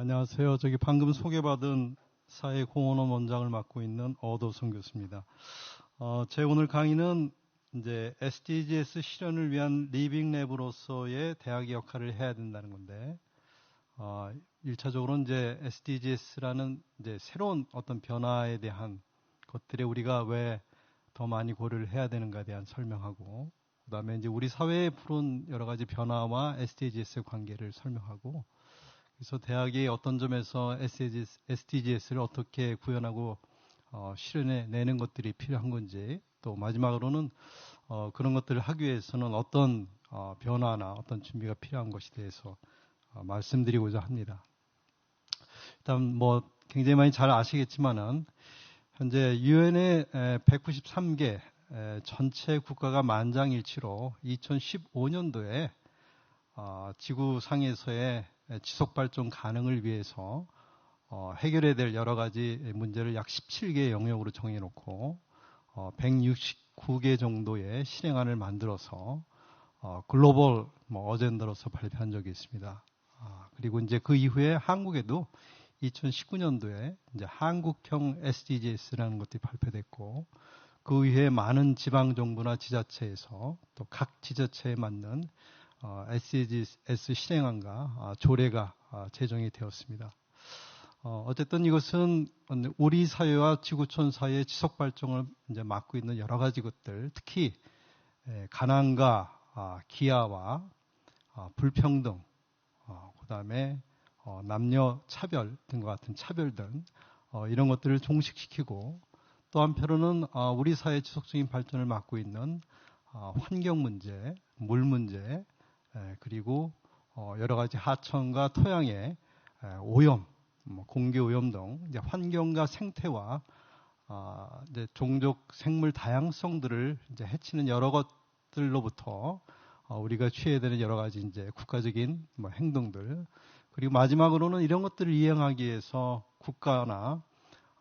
네, 안녕하세요. 저기 방금 소개받은 사회공헌원 원장을 맡고 있는 어도성 교수입니다. 어, 제 오늘 강의는 이제 SDGs 실현을 위한 리빙 랩으로서의 대학의 역할을 해야 된다는 건데, 어, 1차적으로 이제 SDGs라는 이제 새로운 어떤 변화에 대한 것들에 우리가 왜 더 많이 고려를 해야 되는가에 대한 설명하고, 그 다음에 이제 우리 사회에 푸른 여러 가지 변화와 SDGs의 관계를 설명하고, 그래서 대학이 어떤 점에서 SDGs를 어떻게 구현하고 어, 실현해 내는 것들이 필요한 건지, 또 마지막으로는 어, 그런 것들을 하기 위해서는 어떤 어, 변화나 어떤 준비가 필요한 것에 대해서 어, 말씀드리고자 합니다. 일단 뭐 굉장히 많이 잘 아시겠지만은 현재 유엔의 193개 전체 국가가 만장일치로 2015년도에 어, 지구 상에서의 지속 발전 가능을 위해서 어, 해결해야 될 여러 가지 문제를 약 17개 영역으로 정해놓고 어, 169개 정도의 실행안을 만들어서 어, 글로벌 뭐 어젠더로서 발표한 적이 있습니다. 아, 그리고 이제 그 이후에 한국에도 2019년도에 이제 한국형 SDGs라는 것들이 발표됐고 그 이후에 많은 지방 정부나 지자체에서 또 각 지자체에 맞는 어, SDGs 실행안과 어, 조례가 어, 제정이 되었습니다. 어, 어쨌든 이것은 우리 사회와 지구촌 사회의 지속 발전을 이제 막고 있는 여러 가지 것들, 특히 에, 가난과 아, 기아와 아, 불평등, 어, 그다음에 어, 남녀 차별 등과 같은 차별 등 어, 이런 것들을 종식시키고 또 한편으로는 어, 우리 사회 지속적인 발전을 막고 있는 어, 환경 문제, 물 문제, 에, 그리고 어, 여러 가지 하천과 토양의 에, 오염, 뭐 공기 오염 등 환경과 생태와 어, 이제 종족 생물 다양성들을 해치는 여러 것들로부터 어, 우리가 취해야 되는 여러 가지 이제 국가적인 뭐 행동들 그리고 마지막으로는 이런 것들을 이행하기 위해서 국가나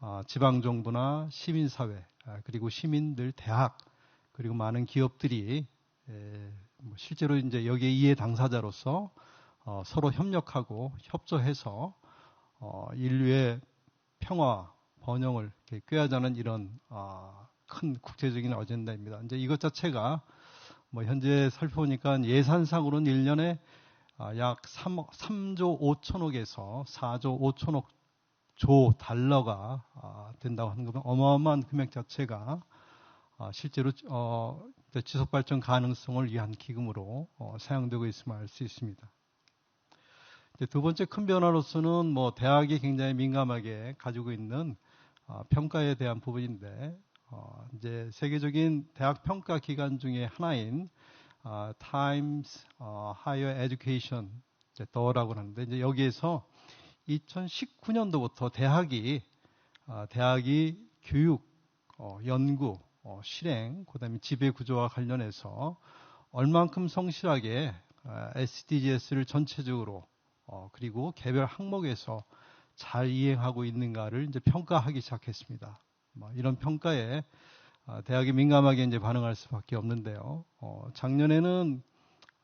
어, 지방 정부나 시민 사회 아, 그리고 시민들 대학 그리고 많은 기업들이 에, 뭐 실제로 이제 여기에 이해 당사자로서 어, 서로 협력하고 협조해서 어, 인류의 평화 번영을 꾀하자는 이런 어, 큰 국제적인 어젠다입니다. 이제 이것 자체가 뭐 현재 살펴보니까 예산상으로는 1년에 아, 약 3, 3조 5천억에서 4조 5천억 조 달러가 아, 된다고 하는 겁니다. 어마어마한 금액 자체가 아, 실제로 어, 지속 발전 가능성을 위한 기금으로 어, 사용되고 있음을 알 수 있습니다. 두 번째 큰 변화로서는 뭐 대학이 굉장히 민감하게 가지고 있는 평가에 대한 부분인데 어, 이제 세계적인 대학 평가 기관 중에 하나인 어, Times 어, Higher Education 더라고 하는데 이제 여기에서 2019년도부터 대학이 어, 대학이 교육, 어, 연구, 어, 실행, 그 다음에 지배 구조와 관련해서 얼만큼 성실하게 어, SDGs를 전체적으로 어, 그리고 개별 항목에서 잘 이행하고 있는가를 이제 평가하기 시작했습니다. 뭐 이런 평가에 아, 대학이 민감하게 이제 반응할 수밖에 없는데요. 어, 작년에는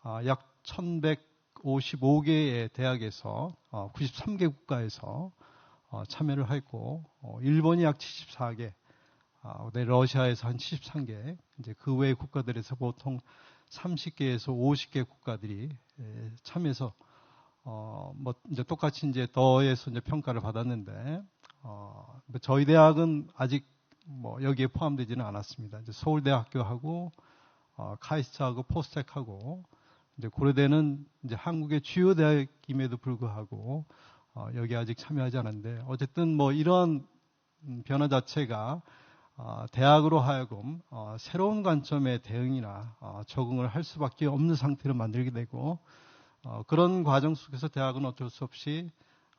아, 약 1,155개의 대학에서 93개 어, 국가에서 어, 참여를 했고 일본이 약 74개, 아, 러시아에서 한 73개, 이제 그외 국가들에서 보통 30개에서 50개 국가들이 예, 참여해서 어, 뭐, 이제 똑같이 이제 더에서 이제 평가를 받았는데, 어, 뭐 저희 대학은 아직 뭐 여기에 포함되지는 않았습니다. 이제 서울대학교하고 어, 카이스트하고 포스텍하고 이제 고려대는 이제 한국의 주요 대학임에도 불구하고 어, 여기 아직 참여하지 않았는데 어쨌든 뭐 이런 변화 자체가 어, 대학으로 하여금 어, 새로운 관점의 대응이나 어, 적응을 할 수밖에 없는 상태로 만들게 되고 어, 그런 과정 속에서 대학은 어쩔 수 없이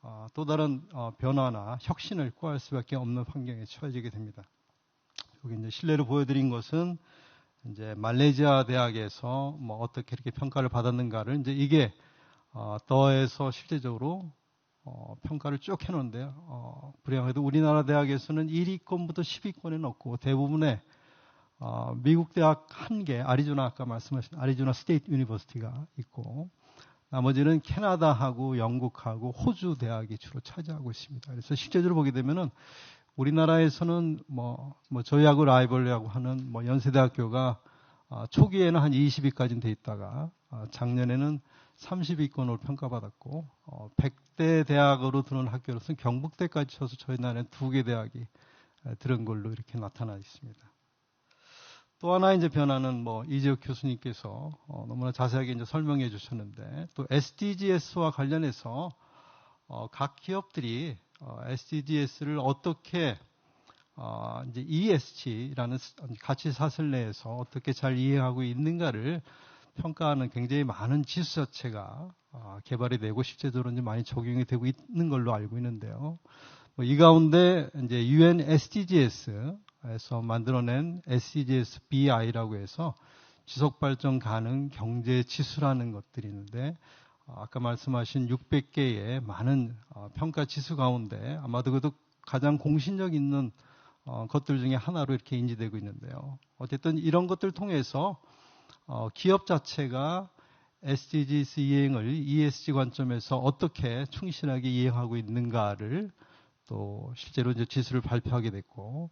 어, 또 다른 변화나 혁신을 구할 수밖에 없는 환경에 처해지게 됩니다. 여기 이제 실내로 보여드린 것은 이제 말레이시아 대학에서 뭐 어떻게 이렇게 평가를 받았는가를 이제 이게 어, 더에서 실제적으로 어, 평가를 쭉 해놓은데요. 어, 불행하게도 우리나라 대학에서는 1위권부터 10위권에 넣고 대부분의 어, 미국 대학 한 개, 아리조나 아까 말씀하신 아리조나 스테이트 유니버시티가 있고 나머지는 캐나다하고 영국하고 호주 대학이 주로 차지하고 있습니다. 그래서 실제적으로 보게 되면은 우리나라에서는 뭐, 뭐 저희하고 라이벌리하고 하는 뭐 연세대학교가 아, 초기에는 한 20위까지는 돼 있다가 아, 작년에는 30위권으로 평가받았고 어, 100대 대학으로 들어온 학교로서는 경북대까지 쳐서 저희 나라에 두 개 대학이 들은 걸로 이렇게 나타나 있습니다. 또 하나 이제 변화는 뭐 이재욱 교수님께서 어, 너무나 자세하게 이제 설명해 주셨는데 또 SDGs와 관련해서 어, 각 기업들이 어, SDGs를 어떻게 어, 이제 ESG라는 가치 사슬 내에서 어떻게 잘 이해하고 있는가를 평가하는 굉장히 많은 지수 자체가 어, 개발이 되고 실제적으로 이제 많이 적용이 되고 있는 걸로 알고 있는데요. 뭐이 가운데 이제 UN SDGs에서 만들어낸 SDGs BI라고 해서 지속 발전 가능 경제 지수라는 것들이 있는데 어, 아까 말씀하신 600개의 많은 어, 평가 지수 가운데 아마도 그도 가장 공신력 있는 어, 것들 중에 하나로 이렇게 인지되고 있는데요. 어쨌든 이런 것들 통해서 기업 자체가 SDGs 이행을 ESG 관점에서 어떻게 충실하게 이행하고 있는가를 또 실제로 이제 지수를 발표하게 됐고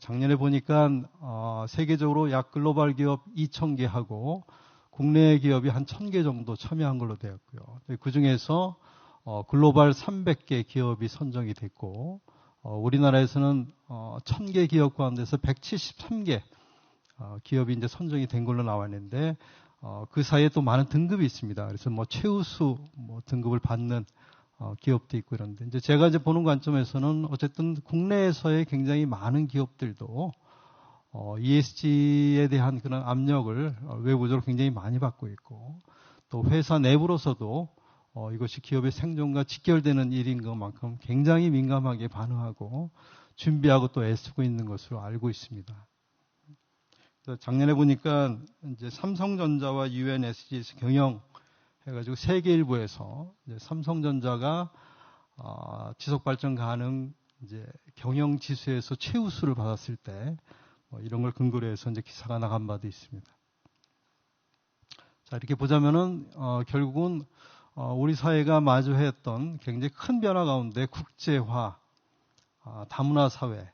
작년에 보니까 어, 세계적으로 약 글로벌 기업 2,000개 하고 국내 기업이 한 1,000개 정도 참여한 걸로 되었고요. 그 중에서 어, 글로벌 300개 기업이 선정이 됐고 어, 우리나라에서는 어, 1,000개 기업 가운데서 173개 어, 기업이 이제 선정이 된 걸로 나왔는데 어, 그 사이에 또 많은 등급이 있습니다. 그래서 뭐 최우수 뭐 등급을 받는 어, 기업도 있고 이런데 이제 제가 이제 보는 관점에서는 어쨌든 국내에서의 굉장히 많은 기업들도 어, ESG에 대한 그런 압력을 어, 외부적으로 굉장히 많이 받고 있고 또 회사 내부로서도 어, 이것이 기업의 생존과 직결되는 일인 것만큼 굉장히 민감하게 반응하고 준비하고 또 애쓰고 있는 것으로 알고 있습니다. 작년에 보니까 이제 삼성전자와 UNSG에서 경영 해가지고 세계일보에서 삼성전자가 어, 지속 발전 가능 이제 경영 지수에서 최우수를 받았을 때 뭐 이런 걸 근거로 해서 이제 기사가 나간 바도 있습니다. 자 이렇게 보자면은 어, 결국은 어, 우리 사회가 마주했던 굉장히 큰 변화 가운데 국제화, 아, 다문화 사회,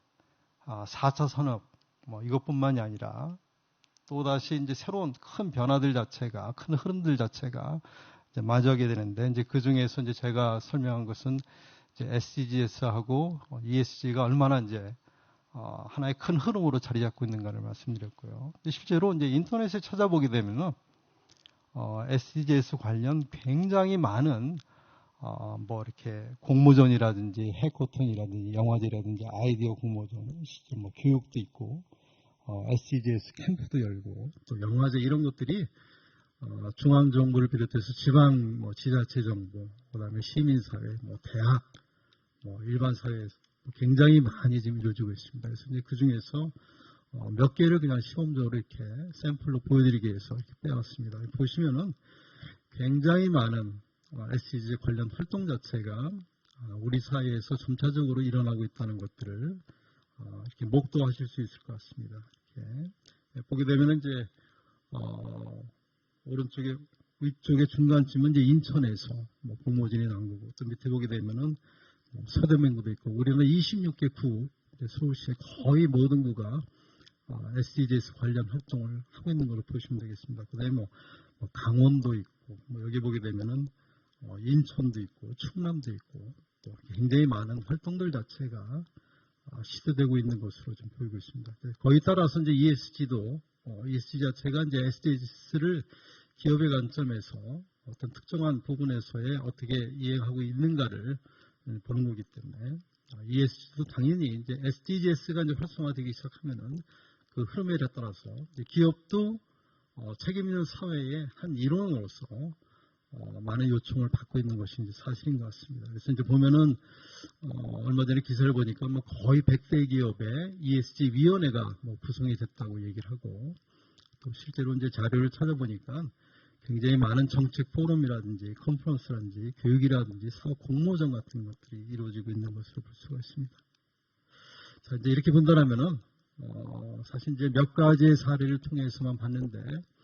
아, 4차 산업 뭐 이것뿐만이 아니라 또다시 이제 새로운 큰 변화들 자체가, 큰 흐름들 자체가 이제 마주하게 되는데, 이제 그 중에서 이제 제가 설명한 것은 이제 SDGs하고 ESG가 얼마나 이제 어, 하나의 큰 흐름으로 자리 잡고 있는가를 말씀드렸고요. 실제로 이제 인터넷에 찾아보게 되면은 어, SDGs 관련 굉장히 많은 어, 뭐 이렇게 공모전이라든지 해코톤이라든지 영화제라든지 아이디어 공모전, 뭐 교육도 있고 어, SCGS 캠프도 열고 또 영화제 이런 것들이 어, 중앙 정부를 비롯해서 지방 뭐 지자체 정부, 그다음에 시민 사회, 뭐 대학, 뭐 일반 사회에서 굉장히 많이 지금 이루어지고 있습니다. 그래서 이제 그 중에서 어, 몇 개를 그냥 시험적으로 이렇게 샘플로 보여드리기 위해서 이렇게 빼왔습니다. 보시면은 굉장히 많은 어, SCG 관련 활동 자체가 어, 우리 사회에서 점차적으로 일어나고 있다는 것들을 어, 이렇게 목도하실 수 있을 것 같습니다. 이렇게 예, 보게 되면 이제 어, 오른쪽에 위쪽에 중간쯤은 이제 인천에서 뭐 공모전이 나온 거고 또 밑에 보게 되면은 뭐 서대문구도 있고 우리는 26개 구 서울시의 거의 모든 구가 어, SDGs 관련 활동을 하고 있는 걸로 보시면 되겠습니다. 그다음에 뭐, 뭐 강원도 있고 뭐 여기 보게 되면은 어, 인천도 있고 충남도 있고 또 굉장히 많은 활동들 자체가 어, 시도되고 있는 것으로 좀 보이고 있습니다. 거기 따라서 이제 ESG도 어, ESG 자체가 이제 SDGs를 기업의 관점에서 어떤 특정한 부분에서의 어떻게 이행하고 있는가를 보는 거기 때문에 ESG도 당연히 이제 SDGs가 이제 활성화되기 시작하면은 그 흐름에 따라서 기업도 어, 책임 있는 사회의 한 일원으로서 어, 많은 요청을 받고 있는 것이 이제 사실인 것 같습니다. 그래서 이제 보면은 어, 얼마 전에 기사를 보니까 뭐 거의 100대 기업의 ESG 위원회가 뭐 구성이 됐다고 얘기를 하고 또 실제로 이제 자료를 찾아보니까 굉장히 많은 정책 포럼이라든지 컨퍼런스라든지 교육이라든지 사업 공모전 같은 것들이 이루어지고 있는 것으로 볼 수가 있습니다. 자 이제 이렇게 본다면은 어, 사실 이제 몇 가지의 사례를 통해서만 봤는데 어,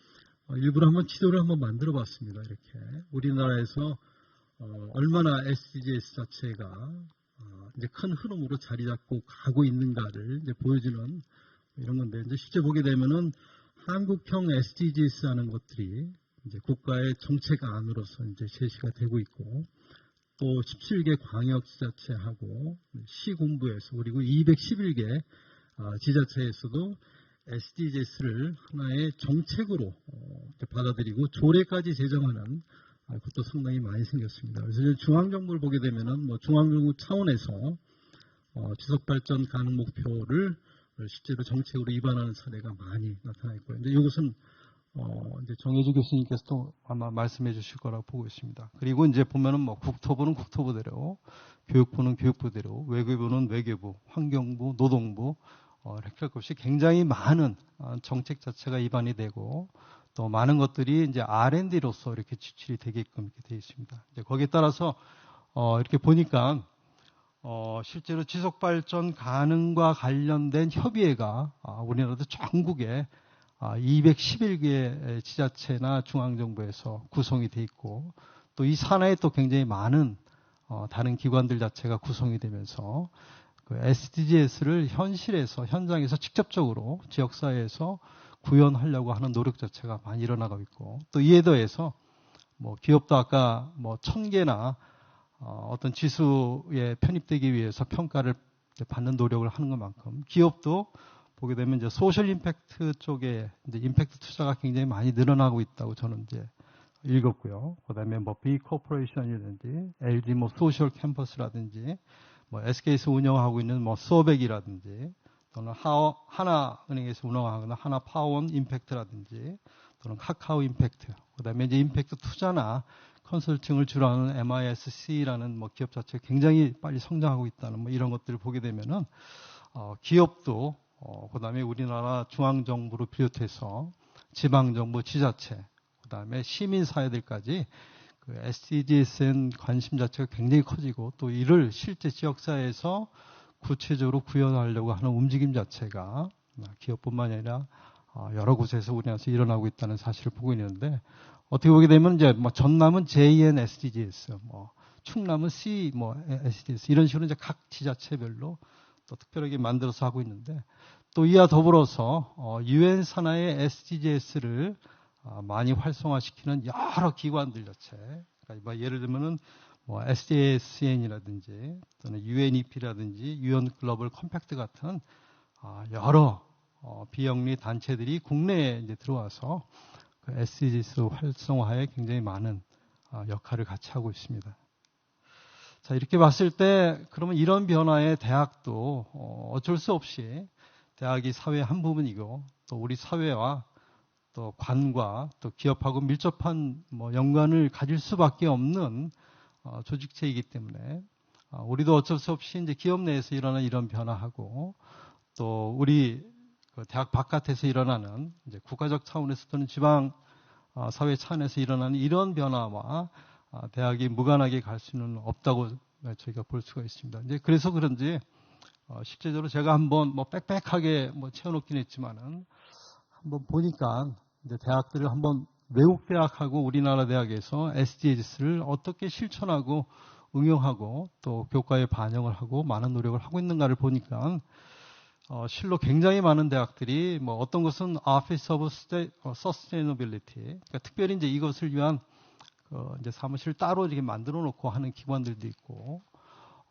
일부러 한번 지도를 한번 만들어 봤습니다. 이렇게 우리나라에서 어, 얼마나 SDGs 자체가 어, 이제 큰 흐름으로 자리 잡고 가고 있는가를 이제 보여주는 이런 건데 이제 실제 보게 되면은 한국형 SDGs 하는 것들이 이제 국가의 정책 안으로서 이제 제시가 되고 있고 또 17개 광역 지자체하고 시군부에서 그리고 211개 어, 지자체에서도 SDGs를 하나의 정책으로 어, 받아들이고 조례까지 제정하는 아, 것도 상당히 많이 생겼습니다. 그래서 중앙정부를 보게 되면은 뭐 중앙정부 차원에서 어, 지속발전 가능 목표를 실제로 정책으로 위반하는 사례가 많이 나타나 있고요. 이제 이것은 어, 이제 정혜주 교수님께서도 아마 말씀해 주실 거라고 보고 있습니다. 그리고 이제 보면은 뭐 국토부는 국토부대로, 교육부는 교육부대로, 외교부는 외교부, 환경부, 노동부, 어, 할 것이 굉장히 많은 어, 정책 자체가 위반이 되고 또 많은 것들이 이제 R&D로서 이렇게 지출이 되게끔 이렇게 되어 있습니다. 이제 거기에 따라서 어, 이렇게 보니까 어, 실제로 지속 발전 가능과 관련된 협의회가 아, 우리나라도 전국에 아, 211개 지자체나 중앙정부에서 구성이 돼 있고 또 이 산하에 또 굉장히 많은 어, 다른 기관들 자체가 구성이 되면서 그 SDGs를 현실에서 현장에서 직접적으로 지역사회에서 구현하려고 하는 노력 자체가 많이 일어나고 있고 또 이에 더해서 뭐 기업도 아까 뭐 천 개나 어, 어떤 지수에 편입되기 위해서 평가를 받는 노력을 하는 것만큼 기업도 보게 되면 이제 소셜 임팩트 쪽에 이제 임팩트 투자가 굉장히 많이 늘어나고 있다고 저는 이제 읽었고요. 그다음에 뭐 B 코퍼레이션이라든지 LG 뭐 소셜 캠퍼스라든지 뭐 SK에서 운영하고 있는 뭐 소백이라든지 또는 하나은행에서 운영하거나 하나파원 임팩트라든지 또는 카카오 임팩트, 그다음에 이제 임팩트 투자나 컨설팅을 주로 하는 MISC라는 뭐 기업 자체가 굉장히 빨리 성장하고 있다는 뭐 이런 것들을 보게 되면은 어, 기업도 어, 그다음에 우리나라 중앙 정부를 비롯해서 지방 정부, 지자체, 그다음에 시민 사회들까지 그 SDGs엔 관심 자체가 굉장히 커지고 또 이를 실제 지역사회에서 구체적으로 구현하려고 하는 움직임 자체가 기업뿐만 아니라 어, 여러 곳에서 우리나라에서 일어나고 있다는 사실을 보고 있는데 어떻게 보게 되면 이제 뭐 전남은 JN SDGs, 뭐 충남은 C 뭐 SDGs 이런 식으로 이제 각 지자체별로 또 특별하게 만들어서 하고 있는데 또 이와 더불어서 어, 유엔 산하의 SDGs를 어, 많이 활성화시키는 여러 기관들 자체, 그러니까 뭐 예를 들면은 뭐 SDSN이라든지 또는 UNEP라든지 UN 글로벌 컴팩트 같은 아, 여러 어, 비영리 단체들이 국내에 이제 들어와서 그 SDGs 활성화에 굉장히 많은 아, 역할을 같이 하고 있습니다. 자, 이렇게 봤을 때 그러면 이런 변화에 대학도 어, 어쩔 수 없이 대학이 사회의 한 부분이고 또 우리 사회와 또 관과 또 기업하고 밀접한 뭐 연관을 가질 수밖에 없는 어, 조직체이기 때문에 어, 우리도 어쩔 수 없이 이제 기업 내에서 일어나는 이런 변화하고 또 우리 그 대학 바깥에서 일어나는 이제 국가적 차원에서 또는 지방 어, 사회 차원에서 일어나는 이런 변화와 대학이 무관하게 갈 수는 없다고 저희가 볼 수가 있습니다. 이제 그래서 그런지 실제적으로 제가 한번 뭐 빽빽하게 뭐 채워놓긴 했지만은 한번 보니까 이제 대학들을 한번 외국 대학하고 우리나라 대학에서 SDGs를 어떻게 실천하고 응용하고 또 교과에 반영을 하고 많은 노력을 하고 있는가를 보니까 어, 실로 굉장히 많은 대학들이 뭐 어떤 것은 Office of Sustainability, 그러니까 특별히 이제 이것을 위한 그 이제 사무실 따로 이렇게 만들어 놓고 하는 기관들도 있고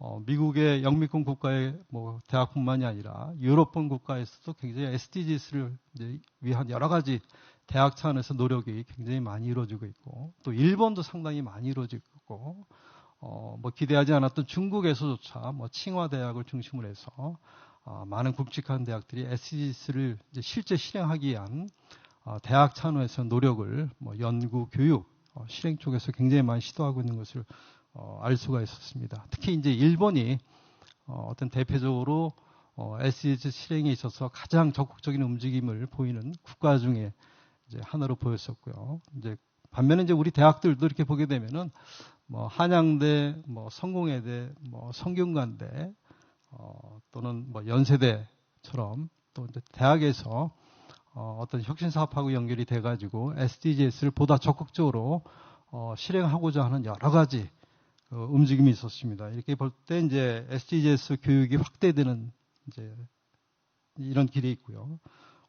어, 미국의 영미권 국가의 뭐 대학뿐만이 아니라 유럽권 국가에서도 굉장히 SDGs를 위한 여러 가지 대학 차원에서 노력이 굉장히 많이 이루어지고 있고 또 일본도 상당히 많이 이루어지고 있고 어, 뭐 기대하지 않았던 중국에서조차 뭐 칭화 대학을 중심으로 해서 어, 많은 굵직한 대학들이 SDGs를 실제 실행하기 위한 어, 대학 차원에서 노력을 뭐 연구, 교육, 어, 실행 쪽에서 굉장히 많이 시도하고 있는 것을 어, 알 수가 있었습니다. 특히 이제 일본이 어, 어떤 대표적으로 어, SDG 실행에 있어서 가장 적극적인 움직임을 보이는 국가 중에 이제 하나로 보였었고요. 이제 반면에 이제 우리 대학들도 이렇게 보게 되면은 뭐 한양대, 뭐 성공회대, 뭐 성균관대, 어, 또는 뭐 연세대처럼 또 이제 대학에서 어, 떤 혁신 사업하고 연결이 돼가지고 SDGs를 보다 적극적으로 어, 실행하고자 하는 여러 가지 그 움직임이 있었습니다. 이렇게 볼 때 이제 SDGs 교육이 확대되는 이제 이런 길이 있고요.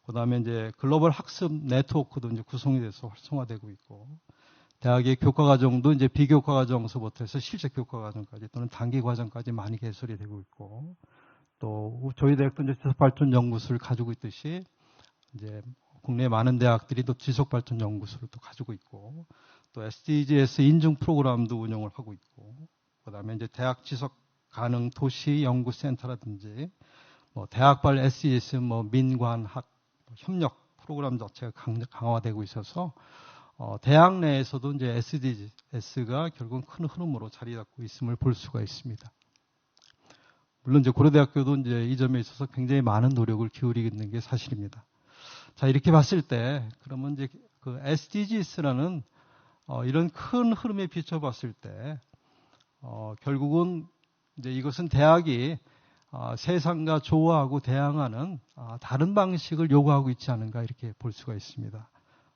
그 다음에 이제 글로벌 학습 네트워크도 이제 구성이 돼서 활성화되고 있고, 대학의 교과 과정도 이제 비교과 과정서부터 해서 실제 교과 과정까지 또는 단기 과정까지 많이 개설이 되고 있고, 또 저희 대학도 이제 지속발전 연구소를 가지고 있듯이 이제 국내 많은 대학들이 또 지속발전 연구소를 또 가지고 있고, 또 SDGs 인증 프로그램도 운영을 하고 있고, 그 다음에 이제 대학 지속 가능 도시 연구센터라든지, 뭐 대학발 SES, 뭐 민관학 협력 프로그램 자체가 강화되고 있어서 어, 대학 내에서도 이제 SDGs가 결국은 큰 흐름으로 자리 잡고 있음을 볼 수가 있습니다. 물론 이제 고려대학교도 이제 이 점에 있어서 굉장히 많은 노력을 기울이고 있는 게 사실입니다. 자 이렇게 봤을 때 그러면 이제 그 SDGs라는 어, 이런 큰 흐름에 비춰봤을 때 어, 결국은 이제 이것은 대학이 어, 세상과 조화하고 대항하는 어, 다른 방식을 요구하고 있지 않은가 이렇게 볼 수가 있습니다.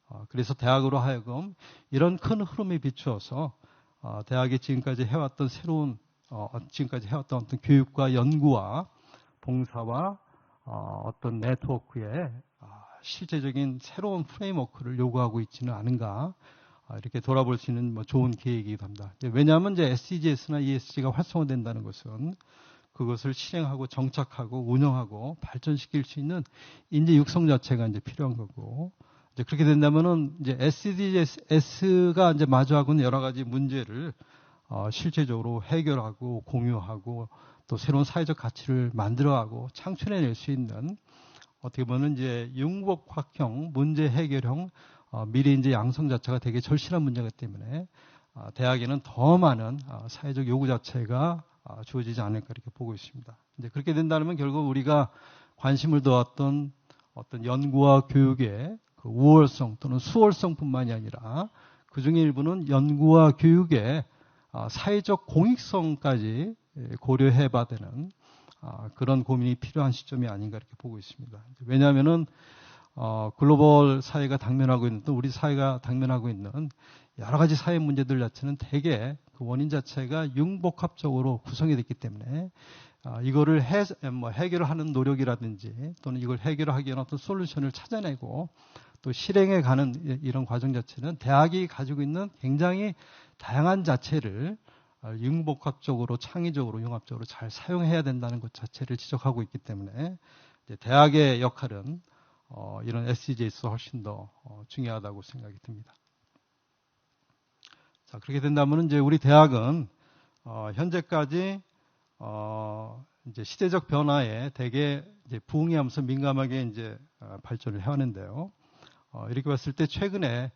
어, 그래서 대학으로 하여금 이런 큰 흐름에 비추어서 대학이 지금까지 해왔던 새로운 지금까지 해왔던 어떤 교육과 연구와 봉사와 어떤 네트워크의 실제적인 새로운 프레임워크를 요구하고 있지는 않은가 이렇게 돌아볼 수 있는 뭐 좋은 계획이기도 합니다. 왜냐하면 이제 SDGs나 ESG가 활성화된다는 것은 그것을 실행하고 정착하고 운영하고 발전시킬 수 있는 인재 육성 자체가 이제 필요한 거고 이제 그렇게 된다면은 이제 SDGs가 이제 마주하고 있는 여러 가지 문제를 어, 실제적으로 해결하고 공유하고 또 새로운 사회적 가치를 만들어가고 창출해낼 수 있는 어떻게 보면 이제 융복학형 문제 해결형 어, 미래 인재 양성 자체가 되게 절실한 문제가 때문에 어, 대학에는 더 많은 어, 사회적 요구 자체가 아, 주어지지 않을까 이렇게 보고 있습니다. 이제 그렇게 된다면 결국 우리가 관심을 두었던 어떤 연구와 교육의 그 우월성 또는 수월성뿐만이 아니라 그 중에 일부는 연구와 교육의 아, 사회적 공익성까지 예, 고려해봐야 되는 아, 그런 고민이 필요한 시점이 아닌가 이렇게 보고 있습니다. 왜냐하면은 어, 글로벌 사회가 당면하고 있는 또 우리 사회가 당면하고 있는 여러 가지 사회 문제들 자체는 대개 그 원인 자체가 융복합적으로 구성이 됐기 때문에 아, 이거를 해, 뭐 해결을 하는 노력이라든지 또는 이걸 해결하기 위한 어떤 솔루션을 찾아내고 또 실행해 가는 이런 과정 자체는 대학이 가지고 있는 굉장히 다양한 자체를 아, 융복합적으로 창의적으로 융합적으로 잘 사용해야 된다는 것 자체를 지적하고 있기 때문에 대학의 역할은 어, 이런 SDG에서 훨씬 더 어, 중요하다고 생각이 듭니다. 자, 그렇게 된다면 이제 우리 대학은 어, 현재까지 어, 이제 시대적 변화에 대개 이제 부응하면서 민감하게 이제 어, 발전을 해왔는데요. 어, 이렇게 봤을 때 최근에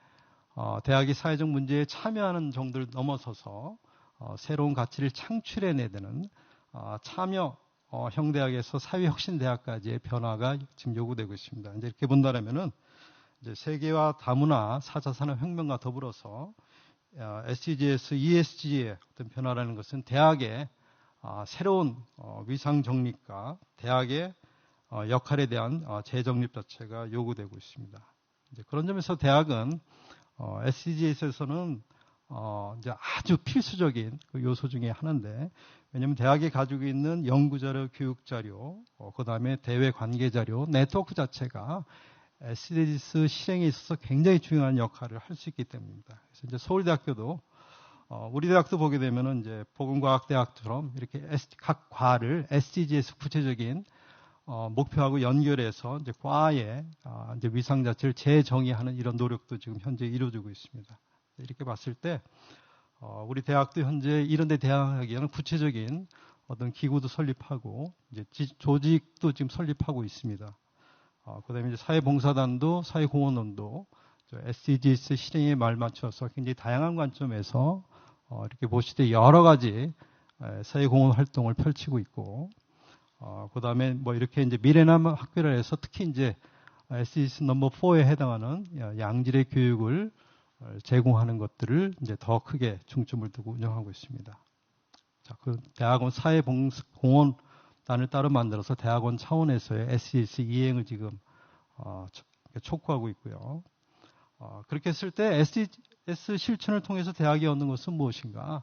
어, 대학이 사회적 문제에 참여하는 정도를 넘어서서 어, 새로운 가치를 창출해내는 어, 참여 어, 형대학에서 사회혁신대학까지의 변화가 지금 요구되고 있습니다. 이제 이렇게 본다면은 이제 세계화 다문화 4차 산업혁명과 더불어서 어, SDGs, ESG의 어떤 변화라는 것은 대학의 어, 새로운 어, 위상 정립과 대학의 어, 역할에 대한 어, 재정립 자체가 요구되고 있습니다. 이제 그런 점에서 대학은 어, SDGs에서는 어, 이제 아주 필수적인 그 요소 중에 하나인데, 왜냐하면 대학이 가지고 있는 연구자료, 교육자료, 어, 그 다음에 대외 관계자료, 네트워크 자체가 SDGs 실행에 있어서 굉장히 중요한 역할을 할 수 있기 때문입니다. 그래서 이제 서울대학교도 어, 우리 대학도 보게 되면은 이제 보건과학대학처럼 이렇게 각 과를 SDGs 구체적인 어, 목표하고 연결해서 이제 과의 어, 이제 위상 자체를 재정의하는 이런 노력도 지금 현재 이루어지고 있습니다. 이렇게 봤을 때 어, 우리 대학도 현재 이런 데 대항하기에는 구체적인 어떤 기구도 설립하고 이제 조직도 지금 설립하고 있습니다. 어, 그다음에 이제 사회봉사단도 사회공헌원도 SDGs 실행에 말 맞춰서 굉장히 다양한 관점에서 어, 이렇게 때 여러 가지 사회공헌 활동을 펼치고 있고 어, 그 다음에 뭐 이렇게 이제 미래남 학교를 해서 특히 이제 SDGs 넘버 4에 해당하는 양질의 교육을 어, 제공하는 것들을 이제 더 크게 중점을 두고 운영하고 있습니다. 자, 그 대학원 사회공헌단을 따로 만들어서 대학원 차원에서의 SES 이행을 지금 어, 촉구하고 있고요. 어, 그렇게 했을 때 SDS 실천을 통해서 대학이 얻는 것은 무엇인가?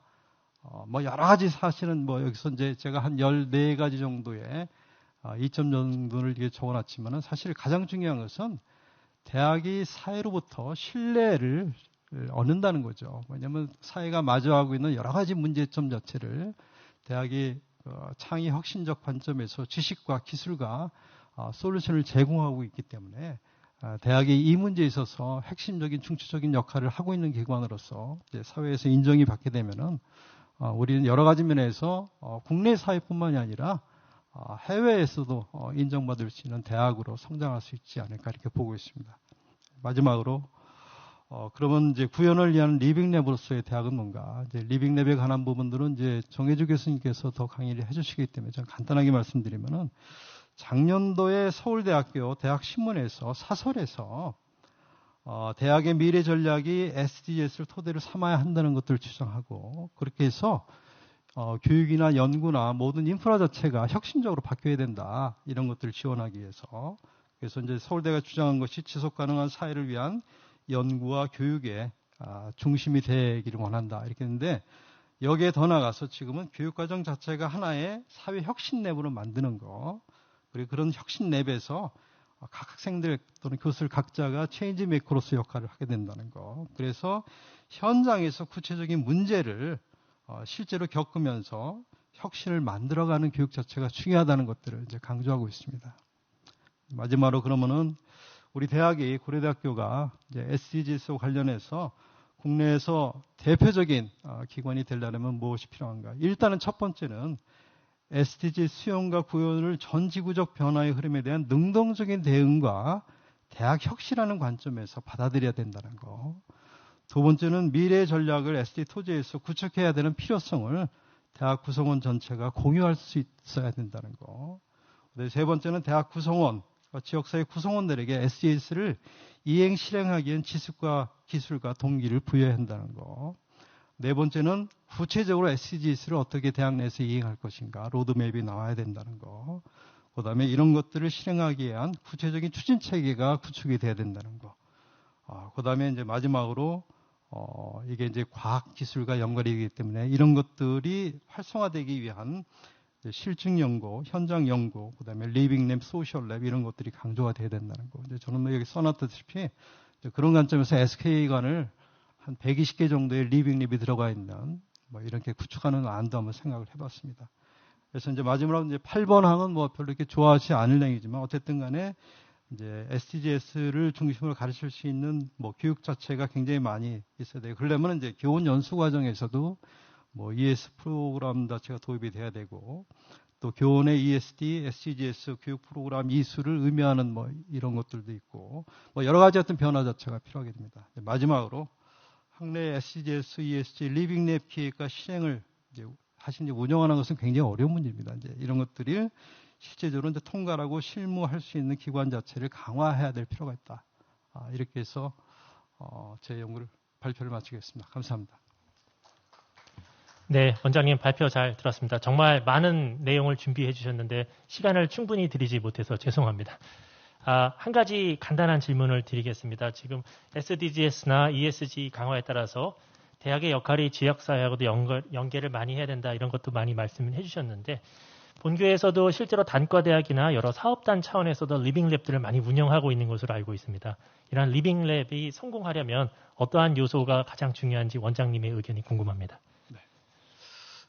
어, 뭐 여러 가지 사실은 뭐 여기서 이제 제가 한 14가지 정도의 어, 이점 정도를 이게 적어놨지만은 사실 가장 중요한 것은 대학이 사회로부터 신뢰를 얻는다는 거죠. 왜냐하면 사회가 마주하고 있는 여러 가지 문제점 자체를 대학이 어, 창의 혁신적 관점에서 지식과 기술과 어, 솔루션을 제공하고 있기 때문에 어, 대학이 이 문제에 있어서 핵심적인 중추적인 역할을 하고 있는 기관으로서 사회에서 인정이 받게 되면은 우리는 여러 가지 면에서 국내 사회뿐만이 아니라 해외에서도 인정받을 수 있는 대학으로 성장할 수 있지 않을까 이렇게 보고 있습니다. 마지막으로 어, 그러면 이제 구현을 위한 리빙랩으로서의 대학은 뭔가, 이제 리빙랩에 관한 부분들은 이제 정혜주 교수님께서 더 강의를 해주시기 때문에 좀 간단하게 말씀드리면은 작년도에 서울대학교 대학신문에서 사설에서 어, 대학의 미래 전략이 SDGs를 토대로 삼아야 한다는 것들을 주장하고 그렇게 해서 어, 교육이나 연구나 모든 인프라 자체가 혁신적으로 바뀌어야 된다 이런 것들을 지원하기 위해서 그래서 이제 서울대가 주장한 것이 지속 가능한 사회를 위한 연구와 교육의 아, 중심이 되기를 원한다. 이렇게 했는데 여기에 더 나가서 지금은 교육과정 자체가 하나의 사회 혁신 랩으로 만드는 거. 그리고 그런 核신 랩에서 각 학생들 또는 교수들 각자가 체인지 메이커로서 역할을 하게 된다는 거. 그래서 현장에서 구체적인 문제를 어, 실제로 겪으면서 혁신을 만들어가는 교육 자체가 중요하다는 것들을 이제 강조하고 있습니다. 마지막으로 그러면은 우리 대학이 고려대학교가 이제 SDGs와 관련해서 국내에서 대표적인 어, 기관이 되려면 무엇이 필요한가? 일단은 첫 번째는 SDG 수용과 구현을 전 지구적 변화의 흐름에 대한 능동적인 대응과 대학 혁신하는 관점에서 받아들여야 된다는 거. 두 번째는 미래 전략을 SD 토지에서 구축해야 되는 필요성을 대학 구성원 전체가 공유할 수 있어야 된다는 거. 세 번째는 대학 구성원 지역사회 구성원들에게 SES를 이행 실행하기엔 지식과 기술과 동기를 부여해야 한다는 거. 네 번째는 구체적으로 SDGs를 어떻게 대학 내에서 이행할 것인가 로드맵이 나와야 된다는 거. 그 다음에 이런 것들을 실행하기 위한 구체적인 추진 체계가 구축이 돼야 된다는 거. 아, 그 다음에 이제 마지막으로 어, 이게 이제 과학 기술과 연관이 되기 때문에 이런 것들이 활성화되기 위한 실증 연구, 현장 연구, 그다음에 리빙 랩, 소셜 랩 이런 것들이 강조가 돼야 된다는 거. 이제 저는 뭐 여기 써놨다시피 그런 관점에서 SK관을 한 120개 정도의 리빙 랩이 들어가 있는 뭐 이렇게 구축하는 안도 한번 생각을 해봤습니다. 그래서 이제 마지막으로 이제 8번 항은 뭐 별로 이렇게 좋아하지 않을 내용이지만 어쨌든 간에 이제 SDGs를 중심으로 가르칠 수 있는 뭐 교육 자체가 굉장히 많이 있어야 돼요. 그러려면 이제 교원 연수 과정에서도 뭐 ES 프로그램 자체가 도입이 돼야 되고 또 교원의 ESD, SCGS 교육 프로그램 이수를 의미하는 뭐 이런 것들도 있고 뭐 여러 가지 어떤 변화 자체가 필요하게 됩니다. 마지막으로 학내 SCGS, ESG 리빙 랩 기획과 실행을 이제 하신 운영하는 것은 굉장히 어려운 문제입니다. 이제 이런 것들이 실제적으로 이제 통과하고 실무할 수 있는 기관 자체를 강화해야 될 필요가 있다. 아, 이렇게 해서 어, 제 연구를 발표를 마치겠습니다. 감사합니다. 네, 원장님 발표 잘 들었습니다. 정말 많은 내용을 준비해 주셨는데 시간을 충분히 드리지 못해서 죄송합니다. 아, 한 가지 간단한 질문을 드리겠습니다. 지금 SDGs나 ESG 강화에 따라서 대학의 역할이 지역사회하고도 연결, 연계를 많이 해야 된다 이런 것도 많이 말씀해 주셨는데 본교에서도 실제로 단과대학이나 여러 사업단 차원에서도 리빙랩들을 많이 운영하고 있는 것으로 알고 있습니다. 이러한 리빙랩이 성공하려면 어떠한 요소가 가장 중요한지 원장님의 의견이 궁금합니다.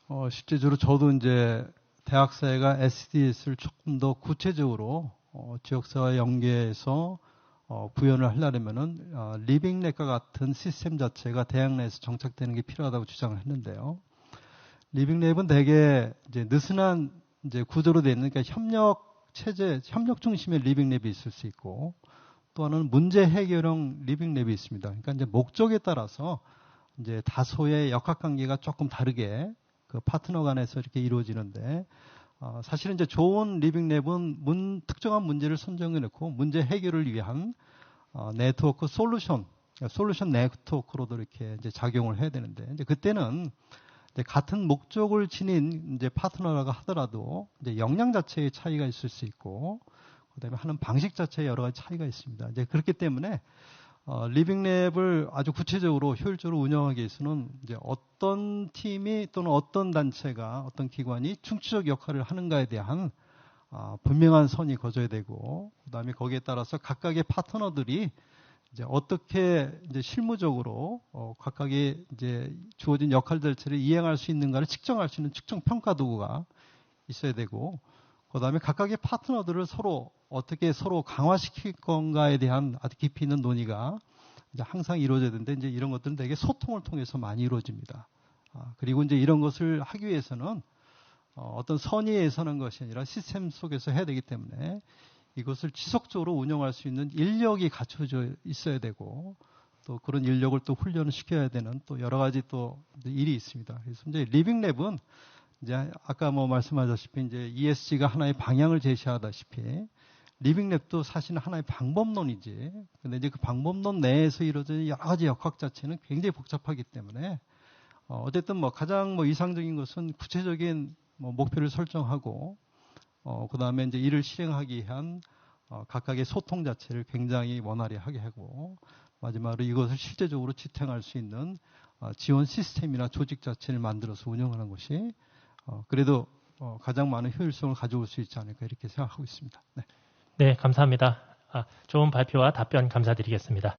어, 실제적으로 저도 이제 대학사회가 SDS를 조금 더 구체적으로 어, 지역사회 연계해서 어, 구현을 하려면은 어, 리빙넷과 같은 시스템 자체가 대학 내에서 정착되는 게 필요하다고 주장을 했는데요. 리빙랩은 대개 이제 느슨한 이제 구조로 되어 있는 그러니까 협력 체제, 협력 중심의 리빙랩이 있을 수 있고 또 하나는 문제 해결형 리빙랩이 있습니다. 그러니까 이제 목적에 따라서 이제 다소의 역학관계가 조금 다르게 그 파트너 간에서 이렇게 이루어지는데 어, 사실은 이제 좋은 리빙랩은 문, 특정한 문제를 선정해 놓고 문제 해결을 위한 어, 네트워크 솔루션, 솔루션 네트워크로도 이렇게 이제 작용을 해야 되는데 이제 그때는 같은 목적을 지닌 이제 파트너라고 하더라도 이제 역량 자체의 차이가 있을 수 있고 그다음에 하는 방식 자체에 여러 가지 차이가 있습니다. 이제 그렇기 때문에 어, 리빙랩을 아주 구체적으로 효율적으로 운영하기 위해서는 이제 어떤 팀이 또는 어떤 단체가 어떤 기관이 중추적 역할을 하는가에 대한 아, 분명한 선이 거져야 되고 그다음에 거기에 따라서 각각의 파트너들이 이제 어떻게 이제 실무적으로 어, 각각의 이제 주어진 역할 자체를 이행할 수 있는가를 측정할 수 있는 측정 평가 도구가 있어야 되고 그다음에 각각의 파트너들을 서로 어떻게 서로 강화시킬 건가에 대한 아주 깊이 있는 논의가 이제 항상 이루어져야 되는데 이제 이런 것들은 되게 소통을 통해서 많이 이루어집니다. 아, 그리고 이제 이런 것을 하기 위해서는 어, 어떤 선의에 서는 것이 아니라 시스템 속에서 해야 되기 때문에 이것을 지속적으로 운영할 수 있는 인력이 갖춰져 있어야 되고 또 그런 인력을 또 훈련을 시켜야 되는 또 여러 가지 또 일이 있습니다. 그래서 이제 리빙랩은 이제 아까 뭐 말씀하셨다시피 이제 ESG가 하나의 방향을 제시하다시피 리빙랩도 사실은 하나의 방법론이지. 근데 이제 그 방법론 내에서 이루어지는 여러 가지 역학 자체는 굉장히 복잡하기 때문에 어, 어쨌든 뭐 가장 뭐 이상적인 것은 구체적인 뭐 목표를 설정하고 어, 그 다음에 이제 이를 실행하기 위한 어, 각각의 소통 자체를 굉장히 원활히 하게 하고 마지막으로 이것을 실제적으로 지탱할 수 있는 어, 지원 시스템이나 조직 자체를 만들어서 운영하는 것이 어, 그래도 어, 가장 많은 효율성을 가져올 수 있지 않을까 이렇게 생각하고 있습니다. 네. 네, 감사합니다. 아, 좋은 발표와 답변 감사드리겠습니다.